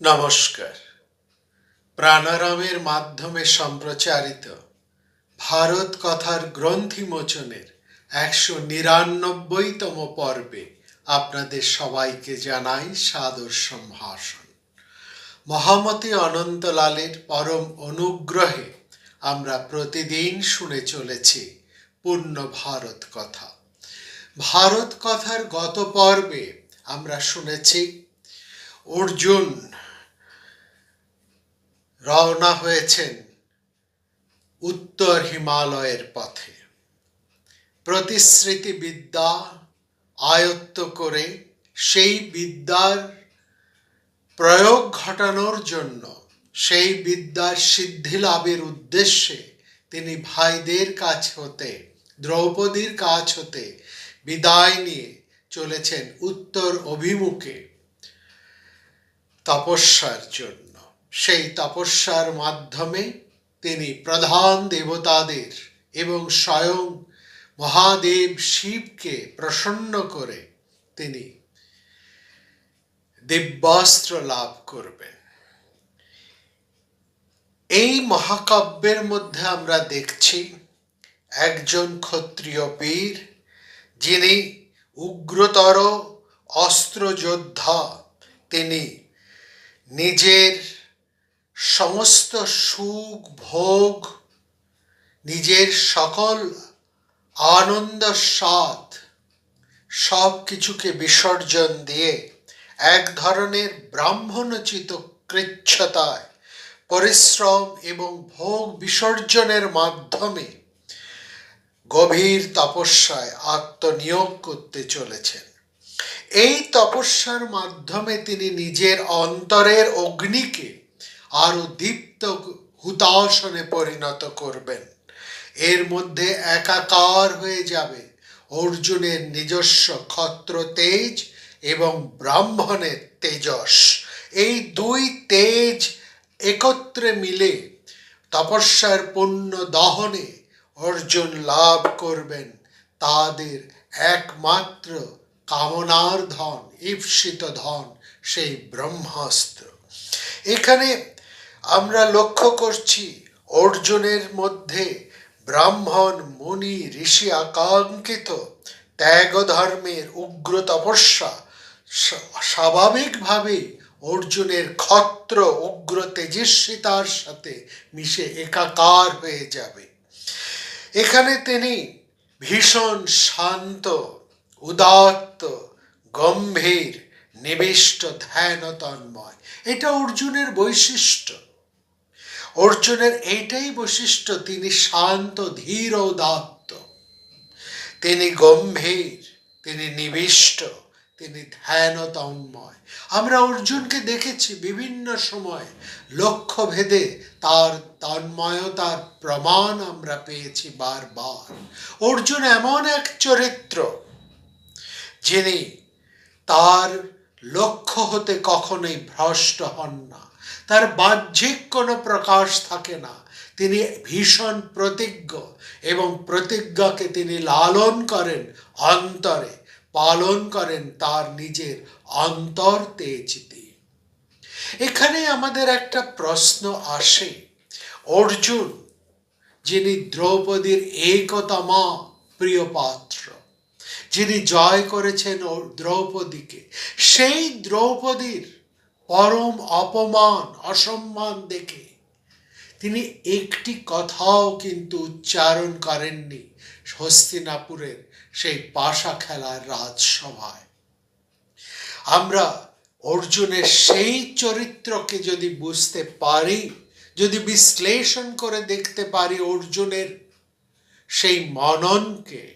নমস্কার। প্রাণারামের মাধ্যমে সম্প্রচারিত ভারত কথার গ্রন্থি মোচনের একশো নিরানব্বইতম পর্বে আপনাদের সবাইকে জানাই সাদর সম্ভাষণ। মহামতি অনন্তলালের পরম অনুগ্রহে আমরা প্রতিদিন শুনে চলেছি পূর্ণ ভারত কথা। ভারত কথার গত পর্বে আমরা শুনেছি, অর্জুন রওনা হয়েছেন উত্তর হিমালয়ের পথে। প্রতিশ্রুতি বিদ্যা আয়ত্ত করে সেই বিদ্যার প্রয়োগ ঘটানোর জন্য সেই বিদ্যার সিদ্ধি লাভের উদ্দেশ্যে তিনি ভাইদের কাছ হতে, দ্রৌপদীর কাছ হতে বিদায় নিয়ে চলেছেন উত্তর অভিমুখে তপস্যার জন্য। সেই তপস্যার মাধ্যমে তিনি প্রধান দেবতাদের এবং স্বয়ং মহাদেব শিবকে প্রসন্ন করে তিনি দিব্যাস্ত্র লাভ করবেন। এই মহাকাব্যের মধ্যে আমরা দেখছি একজন ক্ষত্রিয় বীর যিনি উগ্রতর অস্ত্রযোদ্ধা। তিনি নিজের সমস্ত সুখ, ভোগ, নিজের সকল আনন্দ, স্বাদ, সব কিছুকে বিসর্জন দিয়ে এক ধরনের ব্রাহ্মণোচিত কৃচ্ছতায়, পরিশ্রম এবং ভোগ বিসর্জনের মাধ্যমে গভীর তপস্যায় আত্মনিয়োগ করতে চলেছেন। এই তপস্যার মাধ্যমে তিনি নিজের অন্তরের অগ্নিকে আরও দীপ্ত হুতাসনে পরিণত করবেন। এর মধ্যে একাকার হয়ে যাবে অর্জুনের নিজস্ব ক্ষত্র তেজ এবং ব্রাহ্মণের তেজস। এই দুই তেজ একত্রে মিলে তপস্যার পুণ্য দহনে অর্জুন লাভ করবেন। তাদের একমাত্র কামনার ধন, ঈপ্সিত ধন, সেই ব্রহ্মাস্ত্র। এখানে আমরা লক্ষ্য করছি অর্জুনের মধ্যে ব্রাহ্মণ, মুনি, ঋষি আকাঙ্ক্ষিত ত্যাগ ধর্মের উগ্র তপস্যা। স্বাভাবিকভাবে অর্জুনের ক্ষত্র উগ্র তেজস্বিতার সাথে মিশে একাকার হয়ে যাবে। এখানে তিনি ভীষণ শান্ত, উদাত্ত, গম্ভীর, নিবিষ্ট ধ্যান তন্ময় এটা অর্জুনের বৈশিষ্ট্য। অর্জুনের এইটাই বৈশিষ্ট্য, তিনি শান্ত, ধীর উদাত্ত তিনি গম্ভীর, তিনি নিবিষ্ট, তিনি ধ্যান তন্ময় আমরা অর্জুনকে দেখেছি বিভিন্ন সময় লক্ষ্য ভেদে তার তন্ময়তার প্রমাণ আমরা পেয়েছি বারবার। অর্জুন এমন এক চরিত্র, যিনি তার লক্ষ্য হতে কখনোই ভ্রষ্ট হন না। তার বাহ্যিক কোনো প্রকাশ থাকে না। তিনি ভীষণ প্রতিজ্ঞ এবং প্রতিজ্ঞাকে তিনি লালন করেন অন্তরে, পালন করেন তার নিজের অন্তর তেজ দিয়ে এখানে আমাদের একটা প্রশ্ন আসে। অর্জুন, যিনি দ্রৌপদীর একতমা প্রিয় পাত্র, যিনি জয় করেছেন দ্রৌপদীকে, সেই দ্রৌপদীর পরম অপমান, অসম্মান দেখে। তিনি একটি কথাও কিন্তু উচ্চারণ করেননি হস্তিনাপুরের সেই পাশা খেলার রাজসভায়। আমরা অর্জুনের সেই চরিত্রকে যদি বুঝতে পারি, যদি বিশ্লেষণ করে দেখতে পারি অর্জুনের সেই মননকে,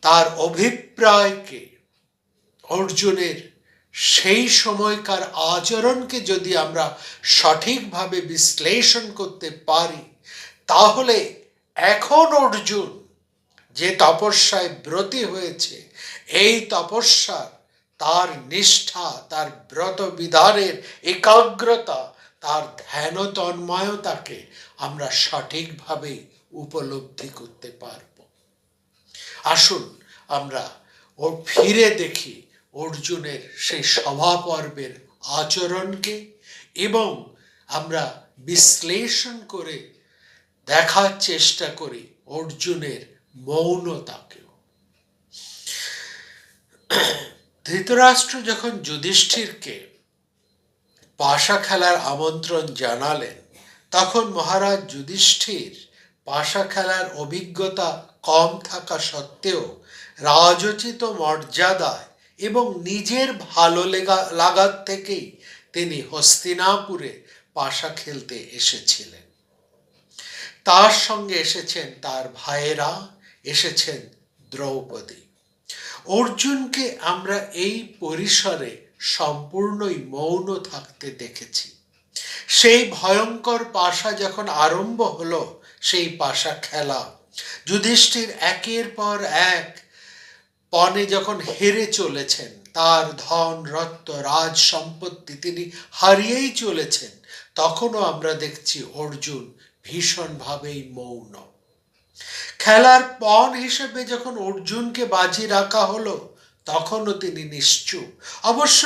তার অভিপ্রায়কে, অর্জুনের সেই সময়কার আচরণকে যদি আমরা সঠিকভাবে বিশ্লেষণ করতে পারি, তাহলে এখন অর্জুন যে তপস্যায় ব্রতী হয়েছে, এই তপস্যার তার নিষ্ঠা, তার ব্রত বিধানের একাগ্রতা, তার ধ্যান তন্ময়তাকে আমরা সঠিকভাবে উপলব্ধি করতে পারব। আসুন আমরা ও ফিরে দেখি অর্জুনের সেই সভা পর্বের আচরণকে এবং আমরা বিশ্লেষণ করে দেখার চেষ্টা করি অর্জুনের মৌনতাকেও। ধৃতরাষ্ট্র যখন যুধিষ্ঠিরকে পাশা খেলার আমন্ত্রণ জানালেন, তখন মহারাজ যুধিষ্ঠির পাশা খেলার অভিজ্ঞতা কম থাকা সত্ত্বেও রাজোচিত মর্যাদায় এবং নিজের ভালো লেগা লাগার থেকেই তিনি হস্তিনাপুরে পাশা খেলতে এসেছিলেন। তার সঙ্গে এসেছেন তার ভাইয়েরা, এসেছেন দ্রৌপদী। অর্জুনকে আমরা এই পরিসরে সম্পূর্ণই মৌন থাকতে দেখেছি। সেই ভয়ঙ্কর পাশা যখন আরম্ভ হলো, সেই পাশা খেলা। যুধিষ্ঠির একের পর এক পণে যখন হেরে চলেছেন, তার ধন রত্ন রাজ সম্পত্তি তিনি হারিয়েই চলেছেন, তখনও আমরা দেখছি অর্জুন ভীষণভাবেই মৌন। খেলার পণ হিসেবে যখন অর্জুনকে বাজি রাখা হলো, তখনও তিনি নিশ্চুপ। অবশ্য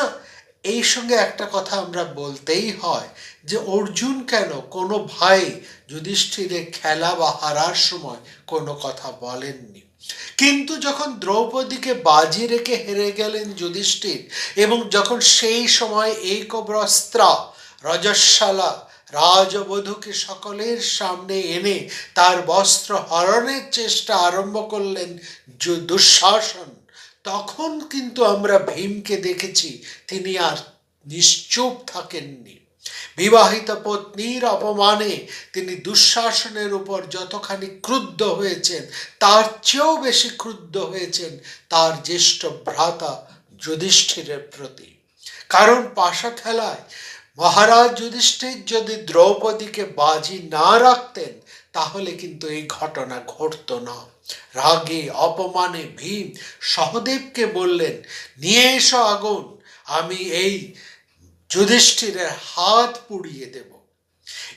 এই সঙ্গে একটা কথা আমরা বলতেই হয় যে, অর্জুন কেন কোনো ভাই যুধিষ্ঠিরে খেলা বা হারার সময় কোনো কথা বলেননি। কিন্তু যখন দ্রৌপদীকে বাজি রেখে হেরে গেলেন যুধিষ্ঠির এবং যখন সেই সময় এইকব্রস্ত্রা রজস্বালা, রাজবধূকে সকলের সামনে এনে তার বস্ত্র হরণের চেষ্টা আরম্ভ করলেন দুঃশাসন, তখন কিন্তু আমরা ভীমকে দেখেছি, তিনি আর নিশ্চুপ থাকেননি। বিবাহিত পত্নীর অপমানে তিনি দুঃশাসনের উপর যতখানি ক্রুদ্ধ হয়েছেন, তার চেয়েও বেশি ক্রুদ্ধ হয়েছেন তার জ্যেষ্ঠ ভ্রাতা যুধিষ্ঠিরের প্রতি। কারণ পাশা খেলায় মহারাজ যুধিষ্ঠির যদি দ্রৌপদীকে বাজি না রাখতেন, তাহলে কিন্তু এই ঘটনা ঘটত না। রাগে, অপমানে ভীম সহদেবকে বললেন, নিয়ে এসো আগুন, আমি এই যুধিষ্ঠিরের হাত পুড়িয়ে দেব।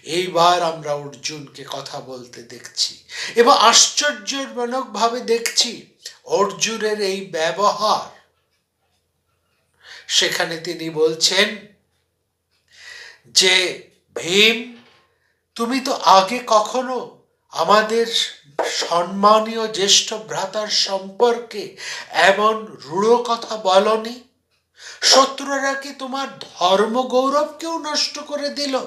এইবার আমরা অর্জুনকে কথা বলতে দেখছি এবং আশ্চর্যজনক ভাবে দেখছি অর্জুনের এই ব্যবহার। সেখানে তিনি বলছেন, যে ভীম, তুমি তো আগে কখনো আমাদের সম্মানীয় জ্যেষ্ঠ ভ্রাতার সম্পর্কে এমন রূঢ় কথা বলনি? শত্রুরা কি তোমার ধর্ম গৌরবকেও নষ্ট করে দিল?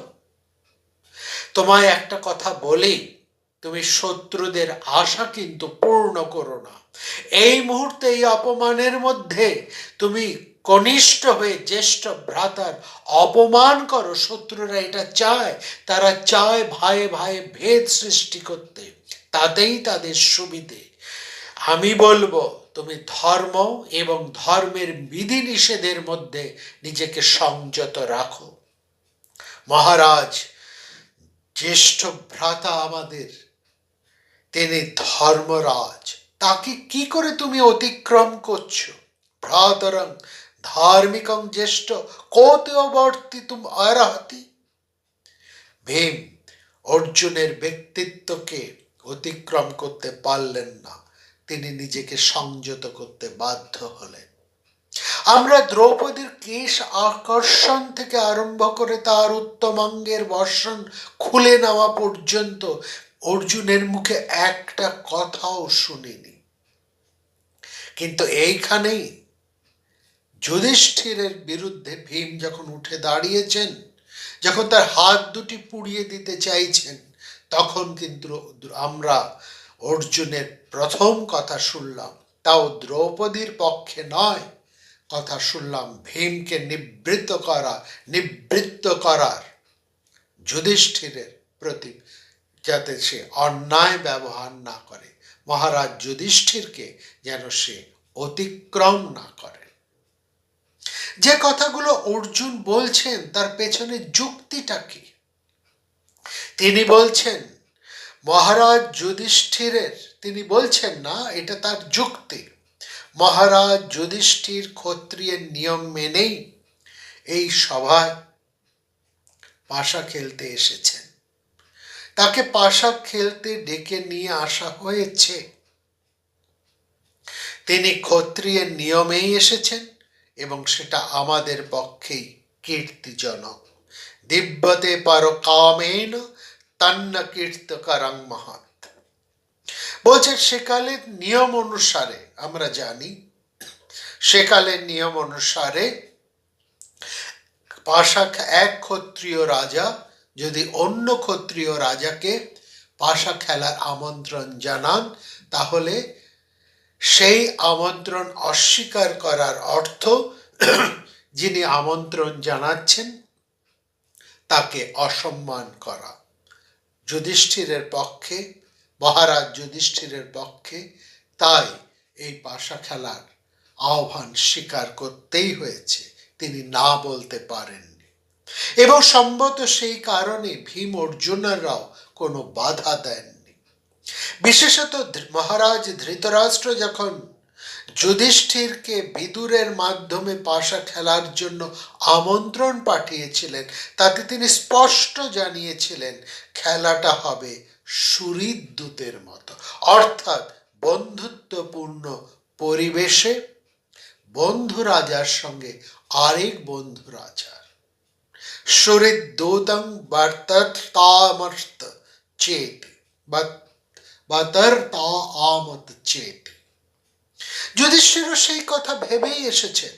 তোমায় একটা কথা বলি, তুমি শত্রুদের আশা কিন্তু পূর্ণ করো না। এই মুহূর্তে, এই অপমানের মধ্যে তুমি কনিষ্ঠ হয়ে জ্যেষ্ঠ ভ্রাতার অপমান করো। শত্রুরা এটা চায়, তারা চায় ভাইয়ে ভাইয়ে ভেদ সৃষ্টি করতে। তাতেই তাদের সুবিধে। আমি বলব তুমি ধর্ম এবং ধর্মের বিধি নিষেধের মধ্যে নিজেকে সংযত রাখো। মহারাজ, জ্যেষ্ঠ ভ্রাতা আমাদের, তিনি ধর্মরাজ, তাকে কি করে তুমি অতিক্রম করছ? ভ্রাতরং, ধার্মিকং জ্যেষ্ঠ, কৌতবর্তী তুম অরহতি ভীম, অর্জুনের ব্যক্তিত্বকে অতিক্রম করতে পারলেন না। তিনি নিজেকে সংযত করতে বাধ্য হলেন। আমরা দ্রৌপদীর কেশ আকর্ষণ থেকে আরম্ভ করে তার উত্তমাঙ্গের বর্ষণ খুলে নেওয়া পর্যন্ত অর্জুনের মুখে একটা কথাও শুনিনি। কিন্তু এইখানেই যুধিষ্ঠিরের বিরুদ্ধে ভীম যখন উঠে দাঁড়িয়েছেন, যখন তার হাত দুটি পুড়িয়ে দিতে চাইছেন, তখন কিন্তু আমরা অর্জুনের প্রথম কথা শুনলাম, তাও দ্রৌপদীর পক্ষে নয়। কথা শুনলাম, ভীমকে নিবৃত্ত করা, নিবৃত্ত করার। যুধিষ্ঠিরের প্রতি যাতে সে অন্যায় ব্যবহার না করে, মহারাজ যুধিষ্ঠিরকে যেন সে অতিক্রম না করে। যে কথাগুলো অর্জুন বলছেন, তার পেছনে যুক্তিটা কি? তিনি বলছেন মহারাজ যুধিষ্ঠিরের, তিনি বলছেন না, এটা তার যুক্তি। মহারাজ যুধিষ্ঠির ক্ষত্রিয়ের নিয়ম মেনেই এই সভায় পাশা খেলতে এসেছেন। তাকে পাশা খেলতে ডেকে নিয়ে আসা হয়েছে। তিনি ক্ষত্রিয়ের নিয়মেই এসেছেন এবং সেটা আমাদের পক্ষেই কীর্তিজনক। দিব্যতে পর কামেন তন্ন কীর্তকরং মহৎ বলছে, সেকালের নিয়ম অনুসারে, আমরা জানি, সেকালের নিয়ম অনুসারে পাশা এক ক্ষত্রিয় রাজা যদি অন্য ক্ষত্রিয় রাজাকে পাশা খেলার আমন্ত্রণ জানান, তাহলে সেই আমন্ত্রণ অস্বীকার করার অর্থ যিনি আমন্ত্রণ জানাচ্ছেন, তাকে অসম্মান করা। যুধিষ্ঠিরের পক্ষে, মহারাজ যুধিষ্ঠিরের পক্ষে, তাই এই পাশা খেলার আহ্বান স্বীকার করতেই হয়েছে। তিনি না বলতে পারেননি। এবং সম্ভবত সেই কারণে ভীম অর্জুনেরাও কোনো বাধা দেননি। বিশেষত মহারাজ ধৃতরাষ্ট্র যখন যুধিষ্ঠিরকে বিদুরের মাধ্যমে পাশা খেলার জন্য আমন্ত্রণ পাঠিয়েছিলেন। তাতে তিনি স্পষ্ট জানিয়েছিলেন, খেলাটা হবে সুরিদ্দূতের মতো। অর্থাৎ বন্ধুত্বপূর্ণ পরিবেশে বন্ধু রাজার সঙ্গে আরেক বন্ধু রাজার। সুরিদ্দূতং বর্ততামর্ত চেত বতর্তা আমত চেত। যুধিষ্ঠিরও সেই কথা ভেবেই এসেছেন,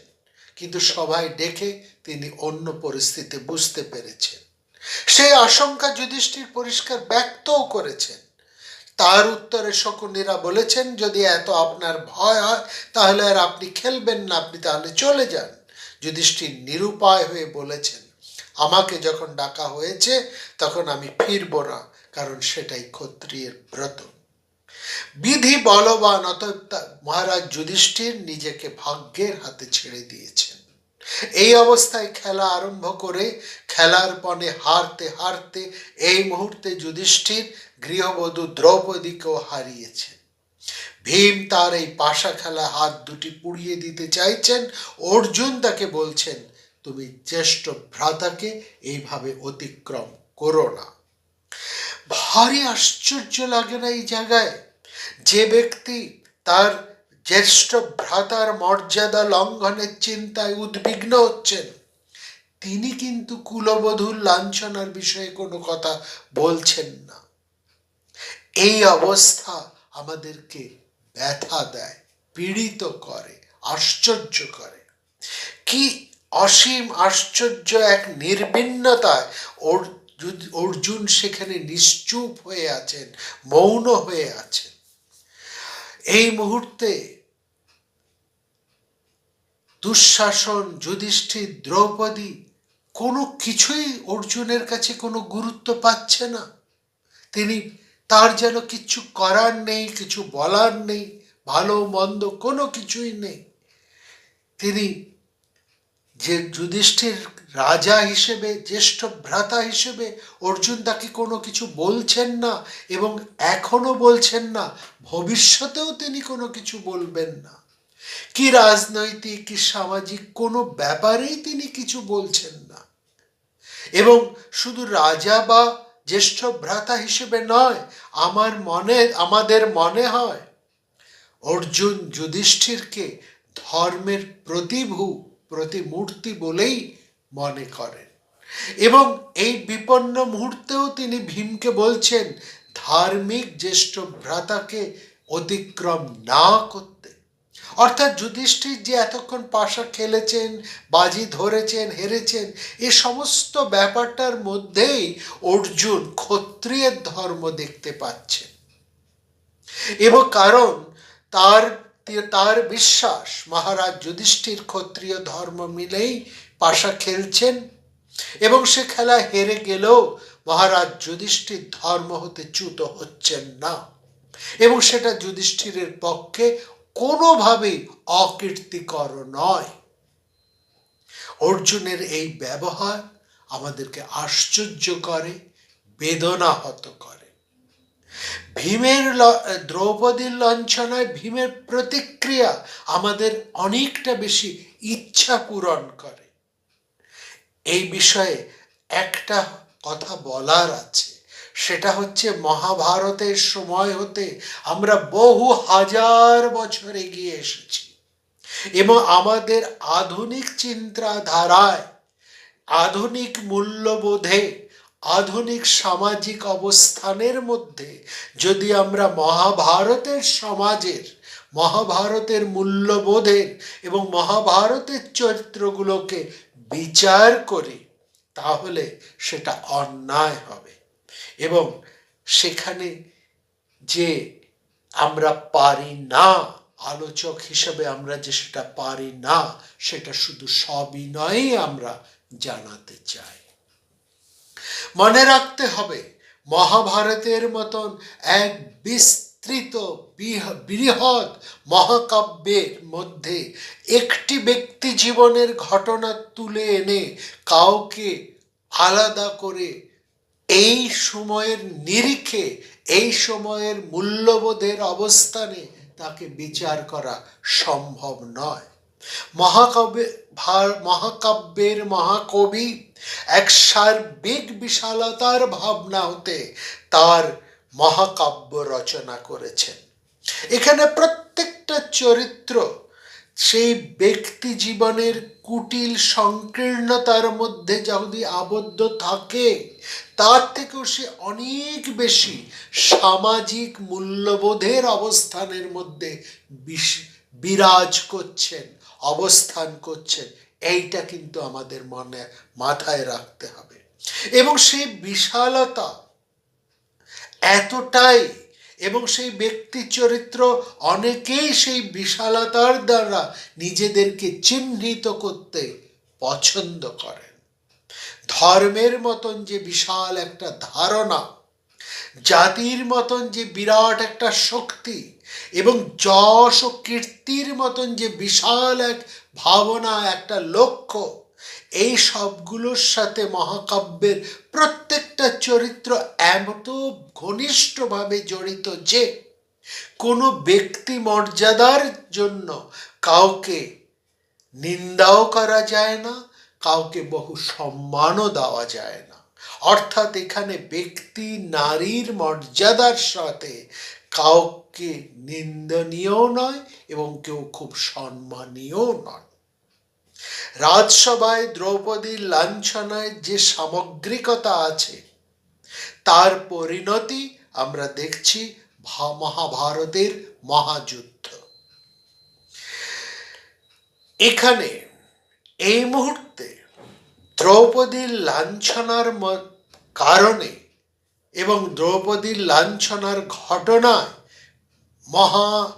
কিন্তু সবাই ডেকে তিনি অন্য পরিস্থিতি বুঝতে পেরেছেন। সেই আশঙ্কা যুধিষ্ঠির পরিষ্কার ব্যক্তও করেছেন। তার উত্তরে শকুনীরা বলেছেন, যদি এত আপনার ভয় হয়, তাহলে আর আপনি খেলবেন না, আপনি তাহলে চলে যান। যুধিষ্ঠির নিরুপায় হয়ে বলেছেন, আমাকে যখন ডাকা হয়েছে, তখন আমি ফিরব না, কারণ সেটাই ক্ষত্রিয়ের ব্রত। বিধি বলবান, অতএব মহারাজ যুধিষ্ঠির নিজেকে ভাগ্যের হাতে ছেড়ে দিয়েছেন। এই অবস্থায় খেলা আরম্ভ করে খেলার পণে হারতে হারতে এই মুহূর্তে যুধিষ্ঠির গৃহবধূ দ্রৌপদীকেও হারিয়েছেন। ভীম তার এই পাশা খেলা হাত দুটি পুড়িয়ে দিতে চাইছেন। অর্জুন তাকে বলছেন, তুমি জ্যেষ্ঠ ভ্রাতাকে এইভাবে অতিক্রম করো না। ভারী আশ্চর্য লাগে না এই জায়গায়। যে ব্যক্তি তার জ্যেষ্ঠ ভ্রাতার মর্যাদা লঙ্ঘনের চিন্তায় উদ্বিগ্ন হচ্ছেন, তিনি কিন্তু কুলবধূর লাঞ্ছনার বিষয়ে কোনো কথা বলছেন না। এই অবস্থা আমাদেরকে ব্যথা দেয়, পীড়িত করে, আশ্চর্য করে। কি অসীম আশ্চর্য এক নির্বিন্নতায় অর্জুন সেখানে নিশ্চুপ হয়ে আছেন, মৌন হয়ে আছেন। এই মুহূর্তে দুঃশাসন যুধিষ্ঠির দ্রৌপদী কোনো কিছুই অর্জুনের কাছে কোনো গুরুত্ব পাচ্ছে না। তিনি তার যেন কিছু করার নেই, কিছু বলার নেই, ভালো, মন্দ কোনো কিছুই নেই। তিনি যে যুধিষ্ঠির রাজা হিসেবে, জ্যেষ্ঠ ভ্রাতা হিসেবে অর্জুন তাকে কোনো কিছু বলছেন না এবং এখনও বলছেন না, ভবিষ্যতেও তিনি কোনো কিছু বলবেন না। কি রাজনৈতিক, কি সামাজিক, কোনো ব্যাপারেই তিনি কিছু বলছেন না। এবং শুধু রাজা বা জ্যেষ্ঠ ভ্রাতা হিসেবে নয়, আমার মনে, আমাদের মনে হয়, অর্জুন যুধিষ্ঠিরকে ধর্মের প্রতিভূ, প্রতিমূর্তি বলেই মনে করেন। এবং এই বিপন্ন মুহূর্তেও তিনি ভীমকে বলছেন, ধার্মিক জ্যেষ্ঠ ভ্রাতাকে অতিক্রম না করতে। অর্থাৎ যুধিষ্ঠির যে এতক্ষণ পাশা খেলেছেন, বাজি ধরেছেন, হেরেছেন, এ সমস্ত ব্যাপারটার মধ্যেই অর্জুন ক্ষত্রিয়ের ধর্ম দেখতে পাচ্ছেন। এবং কারণ তার তার বিশ্বাস, মহারাজ যুধিষ্ঠির ক্ষত্রিয় ধর্ম মিলেই পাশা খেলছেন এবং সে খেলা হেরে গেলেও মহারাজ যুধিষ্ঠির ধর্ম হতে চ্যুত হচ্ছেন না। এবং সেটা যুধিষ্ঠিরের পক্ষে কোনোভাবেই অকীর্তিকর নয়। অর্জুনের এই ব্যবহার আমাদেরকে আশ্চর্য করে, বেদনাহত করে। ভীমের দ্রৌপদীর লাঞ্ছনায় ভীমের প্রতিক্রিয়া আমাদের অনেকটা বেশি ইচ্ছা পূরণ করে। এই বিষয়ে একটা কথা বলার আছে। সেটা হচ্ছে মহাভারতের সময় হতে আমরা বহু হাজার বছর এগিয়ে এসেছি এবং আমাদের আধুনিক চিন্তাধারায় আধুনিক মূল্যবোধে, আধুনিক সামাজিক অবস্থানের মধ্যে যদি আমরা মহাভারতের সমাজের, মহাভারতের মূল্যবোধের এবং মহাভারতের চরিত্রগুলোকে বিচার করি, তাহলে সেটা অন্যায় হবে। এবং সেখানে যে আমরা পারি না, আলোচক হিসেবে আমরা যে সেটা পারি না, সেটা শুধু সবিনয়েই আমরা জানাতে চাই। মনে রাখতে হবে, মহাভারতের মতন এক বিস্তৃত বিহ- বৃহৎ মহাকাব্যের মধ্যে একটি ব্যক্তি জীবনের ঘটনা তুলে এনে কাউকে আলাদা করে এই সময়ের নিরিখে, এই সময়ের মূল্যবোধের অবস্থানে তাকে বিচার করা সম্ভব নয়। মহাকাব্যে মহাকাব্যের মহাকবি এক সার্বিক বিশালতার ভাবনা হতে তার মহাকাব্য রচনা করেছেন। এখানে প্রত্যেকটা চরিত্র সেই ব্যক্তি জীবনের কুটিল সংকীর্ণতার মধ্যে যদি আবদ্ধ থাকে, তার থেকেও সে অনেক বেশি সামাজিক মূল্যবোধের অবস্থানের মধ্যে বিরাজ করছেন, অবস্থান করছেন। এইটা কিন্তু আমাদের মনে, মাথায় রাখতে হবে। এবং সেই বিশালতা এতটাই। এবং সেই ব্যক্তি চরিত্র অনেকেই সেই বিশালতার দ্বারা নিজেদেরকে চিহ্নিত করতে পছন্দ করেন। ধর্মের মতন যে বিশাল একটা ধারণা, জাতির মতন যে বিরাট একটা শক্তি, এবং যশ ও কীর্তির মতন যে বিশাল এক ভাবনা, একটা লক্ষ্য এই সবগুলোর সাথে মহাকাব্যের প্রত্যেকটা চরিত্র এত ঘনিষ্ঠভাবে জড়িত যে কোনো ব্যক্তি মর্যাদার জন্য কাউকে নিন্দাও করা যায় না, কাউকে বহু সম্মানও দেওয়া যায় না। অর্থাৎ এখানে ব্যক্তি নারীর মর্যাদার সাথে কাউকে নিন্দনীয় নয় এবং কেউ খুব সম্মানীয় নয়। রাজসভায়, দ্রৌপদীর লাঞ্ছনায় যে সামগ্রিকতা আছে, তার পরিণতি আমরা দেখছি মহাভারতের মহাযুদ্ধ। এখানে, এই মুহূর্তে দ্রৌপদীর লাঞ্ছনার কারণে এবং দ্রৌপদীর লাঞ্ছনার ঘটনায় মহা,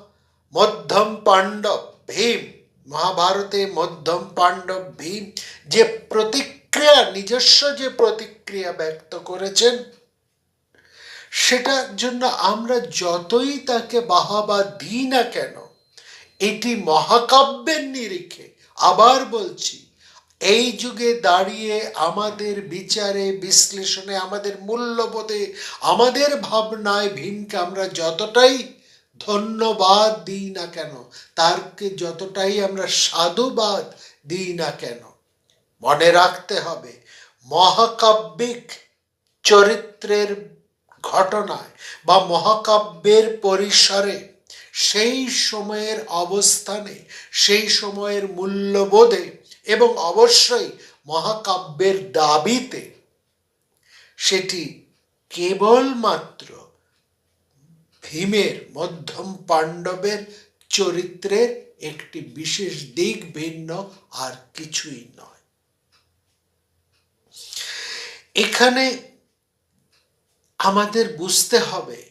মধ্যম পাণ্ডব ভীম মহাভারতে মধ্যম পাণ্ডব ভীম যে প্রতিক্রিয়া, নিজস্ব যে প্রতিক্রিয়া ব্যক্ত করেছেন, সেটার জন্য আমরা যতই তাকে বাহাবা দিই না কেন, এটি মহাকাব্যের নিরিখে আবার বলছি, এই যুগে দাঁড়িয়ে আমাদের বিচারে, বিশ্লেষণে, আমাদের মূল্যবোধে, আমাদের ভাবনায় ভীমকে আমরা যতটাই ধন্যবাদ দিই না কেন? তারকে যতটাই আমরা সাধুবাদ দিই না কেন? মনে রাখতে হবে, মহাকাব্যিক চরিত্রের ঘটনায় বা মহাকাব্যের পরিসরে সেই সময়ের অবস্থানে, সেই সময়ের মূল্যবোধে এবং অবশ্যই মহাকাব্যের দাবিতে সেটি কেবলমাত্র ভীমের মধ্যম পাণ্ডবের চরিত্রের একটি বিশেষ দিক ভিন্ন আর কিছুই নয়। এখানে আমাদের বুঝতে হবে,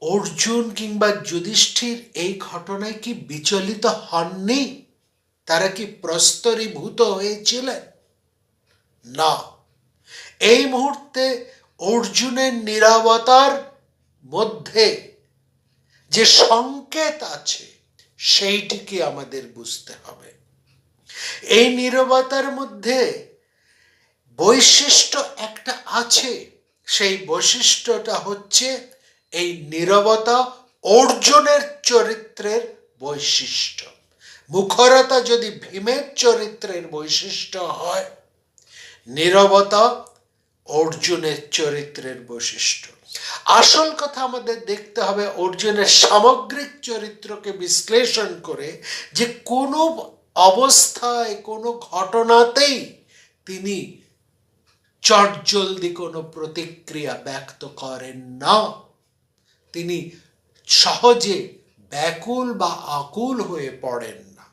অর্জুন কিংবা যুধিষ্ঠির এই ঘটনায় কি বিচলিত হননি? তারা কি প্রস্তরীভূত হয়েছিলেন? না। এই মুহূর্তে অর্জুনের নিরাপত্তার মধ্যে যে সংকেত আছে, সেইটিকে আমাদের বুঝতে হবে। এই নীরবতার মধ্যে বৈশিষ্ট্য একটা আছে। সেই বৈশিষ্ট্যটা হচ্ছে এই নীরবতা অর্জুনের চরিত্রের বৈশিষ্ট্য। মুখরতা যদি ভীমের চরিত্রের বৈশিষ্ট্য হয়, নীরবতা অর্জুনের চরিত্রের বৈশিষ্ট্য। আসল কথা আমাদের দেখতে হবে অর্জুনের সামগ্রিক চরিত্রকে বিশ্লেষণ করে যে কোনো অবস্থায়, কোনো ঘটনাতেই তিনি চটজলদি কোনো প্রতিক্রিয়া ব্যক্ত করেন না। তিনি সহজে ব্যাকুল বা আকুল হয়ে পড়েন না।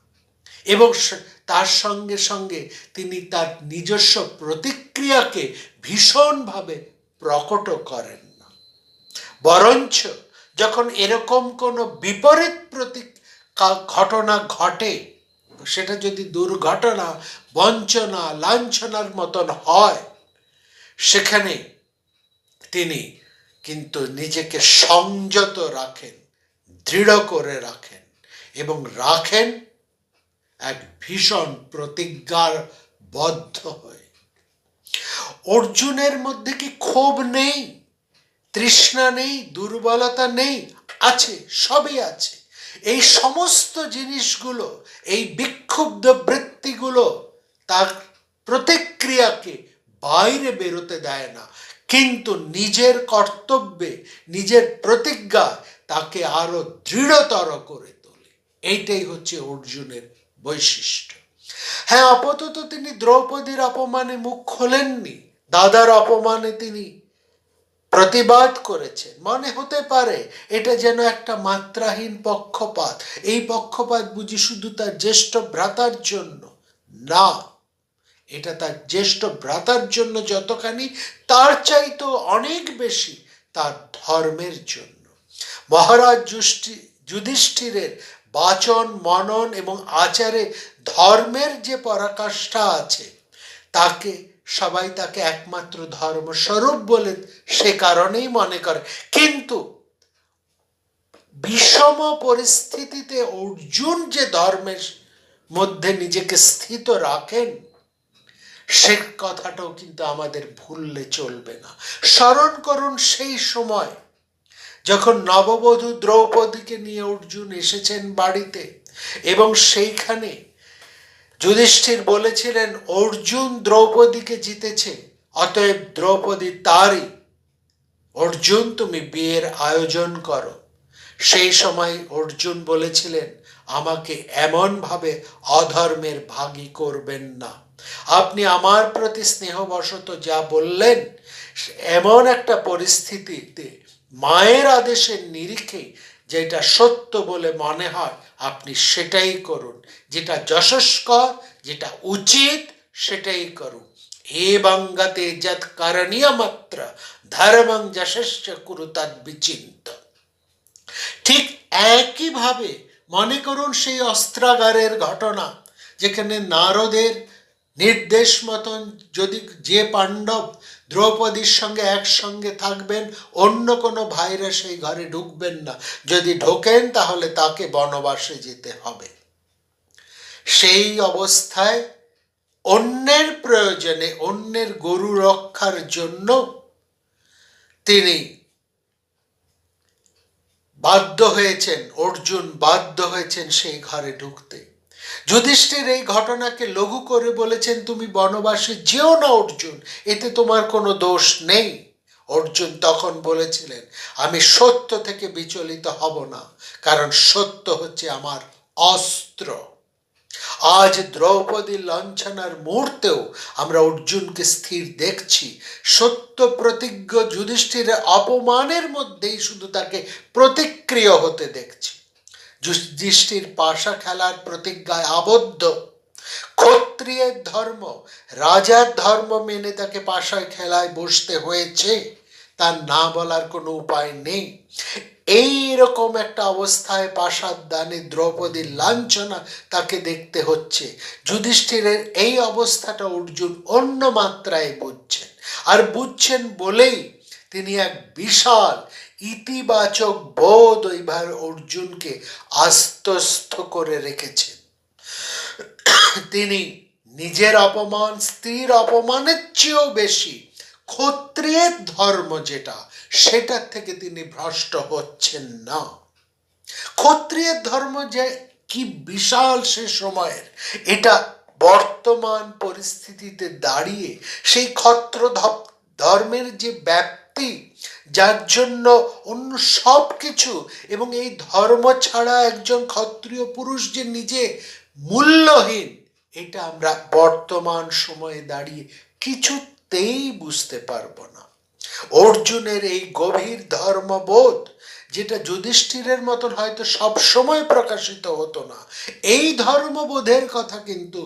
এবং তার সঙ্গে সঙ্গে তিনি তার নিজস্ব প্রতিক্রিয়াকে ভীষণভাবে প্রকট করেন বরঞ্চ যখন এরকম কোনো বিপরীত প্রতি ঘটনা ঘটে, সেটা যদি দুর্ঘটনা, বঞ্চনা, লাঞ্ছনার মতন হয়, সেখানে তিনি কিন্তু নিজেকে সংযত রাখেন, দৃঢ় করে রাখেন এবং রাখেন এক ভীষণ প্রতিজ্ঞার বদ্ধ হয়ে। অর্জুনের মধ্যে কি ক্ষোভ নেই? তৃষ্ণা নেই, দুর্বলতা নেই, আছে, সবই আছে। এই সমস্ত জিনিসগুলো, এই বিক্ষুব্ধ বৃত্তিগুলো তার প্রতিক্রিয়াকে বাইরে বেরোতে দেয় না। কিন্তু নিজের কর্তব্যে, নিজের প্রতিজ্ঞা তাকে আরও দৃঢ়তর করে তোলে। এইটাই হচ্ছে অর্জুনের বৈশিষ্ট্য। হ্যাঁ আপাতত তিনি দ্রৌপদীর অপমানে মুখ খোলেননি। দাদার অপমানে তিনি প্রতিবাদ করেছেন মনে হতে পারে এটা যেন একটা মাত্রাহীন পক্ষপাত। এই পক্ষপাত বুঝি শুধু তার জ্যেষ্ঠ ভ্রাতার জন্য? না। এটা তার জ্যেষ্ঠ ভ্রাতার জন্য যতখানি, তার চাইতেও অনেক বেশি তার ধর্মের জন্য। মহারাজ যুধিষ্ঠিরের বাচন, মনন এবং আচারে ধর্মের যে পরাকাষ্ঠা আছে, তাকে সবাই তাকে একমাত্র ধর্মস্বরূপ বলে সে কারণেই মনে করে। কিন্তু বিষম পরিস্থিতিতে অর্জুন যে ধর্মের মধ্যে নিজেকে স্থিত রাখেন, সে কথাটাও কিন্তু আমাদের ভুললে চলবে না। স্মরণ করুন সেই সময় যখন নববধূ দ্রৌপদীকে নিয়ে অর্জুন এসেছেন বাড়িতে এবং সেইখানে যুধিষ্ঠির বলেছিলেন, অর্জুন দ্রৌপদীকে জিতেছে, অতএব দ্রৌপদী তারই। অর্জুন, তুমি বিয়ের আয়োজন করো। সেই সময় অর্জুন বলেছিলেন, আমাকে এমনভাবে অধর্মের ভাগী করবেন না। আপনি আমার প্রতি স্নেহবশত যা বললেন এমন একটা পরিস্থিতিতে মায়ের আদেশের নিরিখে যেটা সত্য বলে মনে হয়, আপনি সেটাই করুন। যেটা যশস্কর, যেটা উচিত, সেটাই করুন। হে বাঙ্গাতে যৎ করণীয় মাত্র, ধর্মং যশস্য কুরু তদ বিচিন্ত। ঠিক একইভাবে মনে করুন সেই অস্ত্রাগারের ঘটনা, যেখানে নারদের নির্দেশ মতন যদি যে পাণ্ডব দ্রৌপদীর সঙ্গে একসঙ্গে থাকবেন, অন্য কোনো ভাইরা সেই ঘরে ঢুকবেন না। যদি ঢোকেন, তাহলে তাকে বনবাসে যেতে হবে। সেই অবস্থায় অন্যের প্রয়োজনে, অন্যের গরু রক্ষার জন্য তিনি বাধ্য হয়েছেন, অর্জুন বাধ্য হয়েছেন সেই ঘরে ঢুকতে। যুধিষ্ঠির এই ঘটনাকে লঘু করে বলেছেন, তুমি বনবাসে যেও না, অর্জুন। এতে তোমার কোনো দোষ নেই। অর্জুন তখন বলেছিলেন, আমি সত্য থেকে বিচলিত হব না, কারণ সত্য হচ্ছে আমার অস্ত্র। আজ দ্রৌপদী লাঞ্ছনার মুহূর্তেও আমরা অর্জুনকে স্থির দেখছি। সত্য প্রতিজ্ঞ যুধিষ্ঠিরের অপমানের মধ্যেই শুধু তাকে প্রতিক্রিয়া হতে দেখছি। যুধিষ্ঠির পাশা খেলার প্রতিজ্ঞায় আবদ্ধ। ক্ষত্রিয়ের ধর্ম, রাজার ধর্ম মেনে তাকে পাশায় খেলায় বসতে হয়েছে। তার না বলার কোনো উপায় নেই। এই রকম একটা অবস্থায় পাশার দানে দ্রৌপদীর লাঞ্ছনা তাকে দেখতে হচ্ছে। যুধিষ্ঠিরের এই অবস্থাটা অর্জুন অন্য মাত্রায় বুঝছেন। আর বুঝছেন বলেই তিনি এক বিশাল ইতিবাচক বোধ ওইবার অর্জুনকে আস্তস্থ করে রেখেছেন তিনি নিজের অপমান, স্ত্রীর অপমানের চেয়েও বেশি ক্ষত্রিয়ের ধর্ম যেটা, সেটার থেকে তিনি ভ্রষ্ট হচ্ছেন না। ক্ষত্রিয়ের ধর্ম যে কি বিশাল সে সময়ের, এটা বর্তমান পরিস্থিতিতে দাঁড়িয়ে সেই ক্ষত্র ধর্মের যে ব্যাপ্তি যার জন্য অন্য সব কিছু এবং এই ধর্ম ছাড়া একজন ক্ষত্রিয় পুরুষ যে নিজে মূল্যহীন, এটা আমরা বর্তমান সময়ে দাঁড়িয়ে কিছুতেই বুঝতে পারব না। অর্জুনের এই গভীর ধর্মবোধ, যেটা যুধিষ্ঠিরের মতন হয়তো সব সময় প্রকাশিত হতো না, এই ধর্মবোধের কথা কিন্তু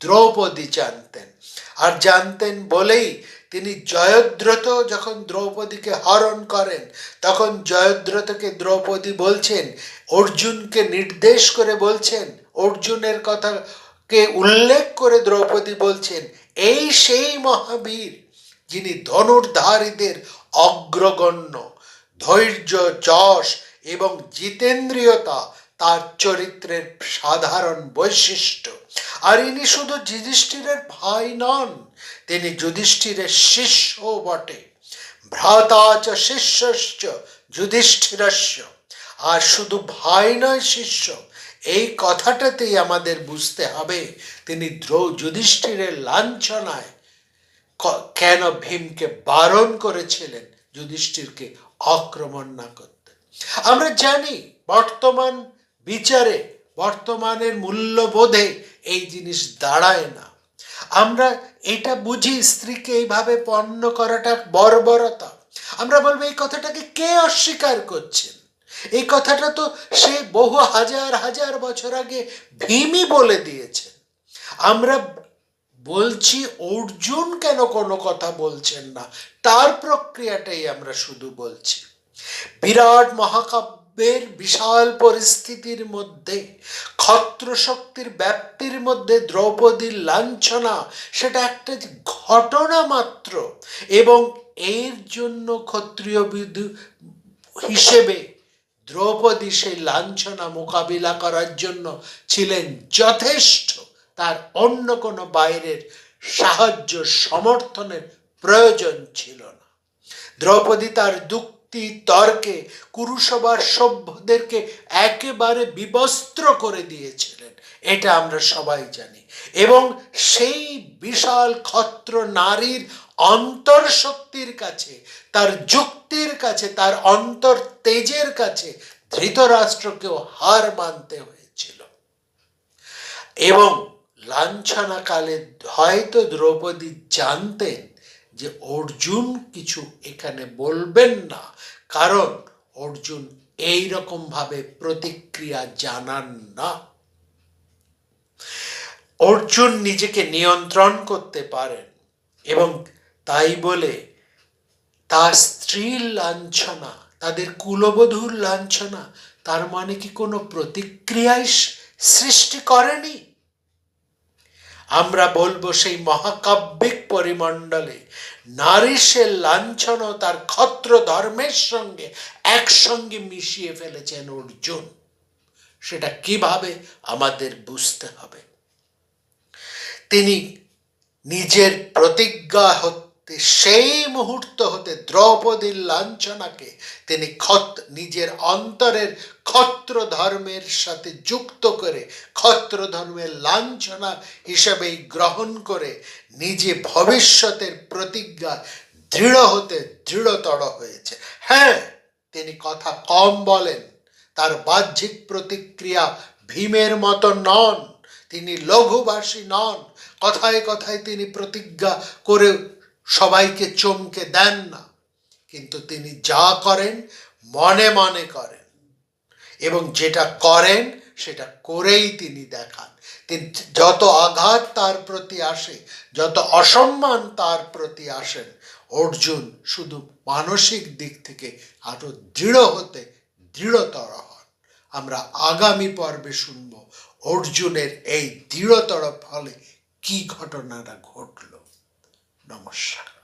দ্রৌপদী জানতেন। আর জানতেন বলেই তিনি জয়দ্রত যখন দ্রৌপদীকে হরণ করেন, তখন জয়দ্রতকে দ্রৌপদী বলছেন, অর্জুনকে নির্দেশ করে বলছেন, অর্জুনের কথাকে উল্লেখ করে দ্রৌপদী বলছেন, এই সেই মহাবীর যিনি ধনুর্ধারীদের অগ্রগণ্য, ধৈর্য, যশ এবং জিতেন্দ্রিয়তা, তার চরিত্রের সাধারণ বৈশিষ্ট্য। আর ইনি শুধু যুধিষ্ঠিরের ভাই নন তিনি যুধিষ্ঠিরের শিষ্য বটে। ভ্রাতা চ শিষ্যশ্চ যুধিষ্ঠিরস্য আর শুধু ভাই নয় শিষ্য, এই কথাটাতেই আমাদের বুঝতে হবে, তিনি দ্রৌ যুধিষ্ঠিরের লাঞ্ছনায় কেন ভীমকে বারণ করেছিলেন, যুধিষ্ঠিরকে আক্রমণ না করতে। আমরা জানি বর্তমান বিচারে, বর্তমানের মূল্যবোধে এই জিনিস দাঁড়ায় না। আমরা এটা বুঝি স্ত্রীকে এইভাবে পণ্য করাটা বর্বরতা। আমরা বলব, এই কথাটাকে কে অস্বীকার করছেন? এই কথাটা তো সে বহু হাজার হাজার বছর আগে ভীমই বলে দিয়েছেন। আমরা বলছি, অর্জুন কেন কোনো কথা বলছেন না? তার প্রক্রিয়াটাই আমরা শুধু বলছি। বিরাট মহাকাব্যের বিশাল পরিস্থিতির মধ্যে ক্ষত্র শক্তির ব্যাপ্তির মধ্যে দ্রৌপদীর লাঞ্ছনা, সেটা একটা ঘটনা মাত্র। এবং এর জন্য ক্ষত্রিয় হিসেবে দ্রৌপদী সেই লাঞ্ছনা মোকাবিলা করার জন্য ছিলেন যথেষ্ট। তার অন্য কোনো বাইরের সাহায্য, সমর্থনের প্রয়োজন ছিল না। দ্রৌপদী তার যুক্তি তর্কে, কুরুসভার সভ্যদেরকে একেবারে বিবস্ত্র করে দিয়েছিলেন। এটা আমরা সবাই জানি। এবং সেই বিশাল ক্ষত্র নারীর অন্তর্শক্তির কাছে, তার যুক্তির কাছে, তার অন্তর তেজের কাছে ধৃতরাষ্ট্রকেও হার মানতে হয়েছিল। এবং লাঞ্ছনাকালে হয়তো দ্রৌপদী জানতেন যে অর্জুন কিছু এখানে বলবেন না। কারণ অর্জুন এই ভাবে প্রতিক্রিয়া জানান না। অর্জুন নিজেকে নিয়ন্ত্রণ করতে পারেন এবং তাই বলে তার স্ত্রীর লাঞ্ছনা, তাদের কুলবধূর লাঞ্ছনা, তার মানে কি কোনো প্রতিক্রিয়াই স- সৃষ্টি করেনি? আমরা বলব সেই মহাকাব্যিক পরিমণ্ডলে নারী সে লাঞ্ছন তার ক্ষত্র ধর্মের সঙ্গে একসঙ্গে মিশিয়ে ফেলেছেন অর্জুন। সেটা কীভাবে আমাদের বুঝতে হবে? তিনি নিজের প্রতিজ্ঞা হতে সেই মুহূর্ত হতে দ্রৌপদীর লাঞ্ছনাকে তিনি ক্ষত নিজের অন্তরের ক্ষত্র ধর্মের সাথে যুক্ত করে ক্ষত্র ধর্মের লাঞ্ছনা হিসেবেই গ্রহণ করে নিজে ভবিষ্যতের প্রতিজ্ঞা দৃঢ় হতে দৃঢ়তর হয়েছে। হ্যাঁ তিনি কথা কম বলেন, তার বাহ্যিক প্রতিক্রিয়া ভীমের মতো নন, তিনি লঘুভাষী নন, কথায় কথায় তিনি প্রতিজ্ঞা করে সবাইকে চমকে দেন না। কিন্তু তিনি যা করেন, মনে মনে করেন। এবং যেটা করেন, সেটা করেই তিনি দেখান। তিনি যত আঘাত তার প্রতি আসে, যত অসম্মান তার প্রতি আসেন, অর্জুন শুধু মানসিক দিক থেকে আরও দৃঢ় হতে দৃঢ়তর হন। আমরা আগামী পর্বে শুনব অর্জুনের এই দৃঢ়তর ফলে কি ঘটনাটা ঘটল। নমস্কার।